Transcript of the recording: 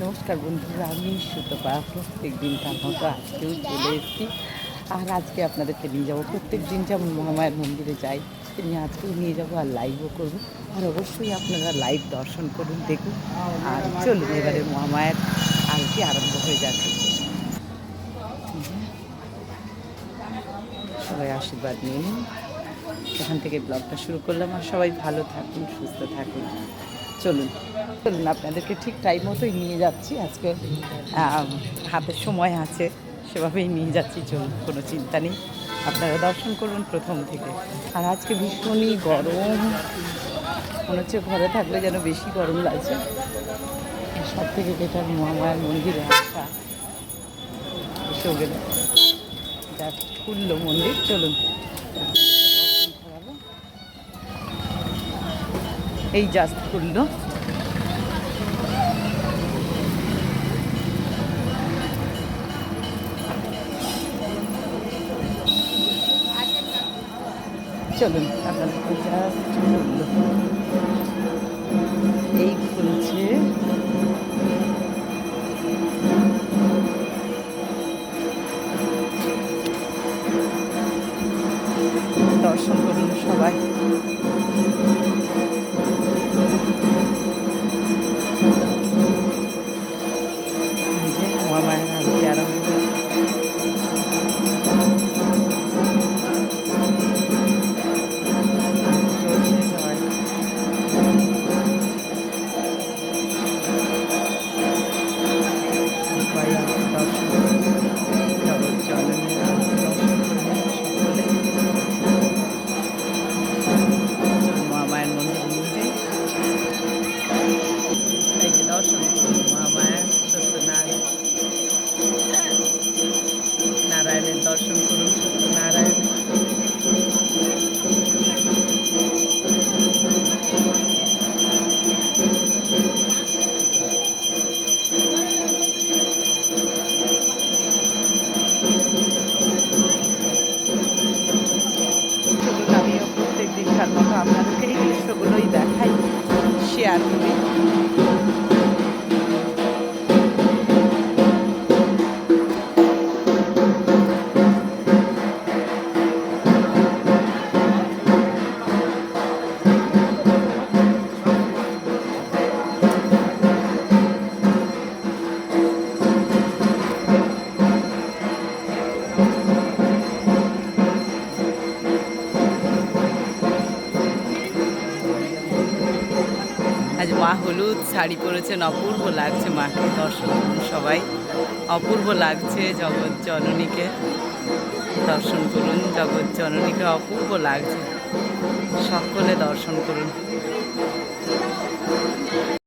নমস্কার বন্ধুরা, আমি সুতপা। প্রত্যেক দিন দিনকার মতো আজকেও চলে এসেছি। আর আজকে আপনাদেরকে নিয়ে যাব। প্রত্যেক দিন যেমন মহামায়ের মন্দিরে যাই, তেমনি আজকেও নিয়ে যাব আর লাইভও করব। আর অবশ্যই আপনারা লাইভ দর্শন করুন, দেখুন। আর চলুন, এবারে মহামায়ের আরতি আরম্ভ হয়ে যাচ্ছে সবাই আশীর্বাদ নিয়ে নিন। এখান থেকে ব্লগটা শুরু করলাম। আর সবাই ভালো থাকুন, সুস্থ থাকুন। চলুন চলুন, আপনাদেরকে ঠিক টাইম মতোই নিয়ে যাচ্ছি। আজকে হাতে সময় আছে, সেভাবেই নিয়ে যাচ্ছি, চলুন, কোনো চিন্তা নেই। আপনারা দর্শন করুন প্রথম থেকে। আর আজকে ভীষণই গরম। মনে হচ্ছে ঘরে থাকলে যেন বেশি গরম লাগছে। সব থেকে বেটার মহামায়ার মন্দিরে আসা এসেও গেল। খুললো মন্দির, চলুন। এই জাস্ট খুললো চলুন এই খুলছে দর্শন করুন সবাই। আপনাদেরকে এই দৃশ্যগুলোই দেখাই শেয়ার করি আজ মা হলুদ, শাড়ি পরেছেন, অপূর্ব লাগছে মাকে দর্শন সবাই। অপূর্ব লাগছে জগৎ জননীকে দর্শন করুন, জগৎ জননীকে অপূর্ব লাগছে। সকলে দর্শন করুন।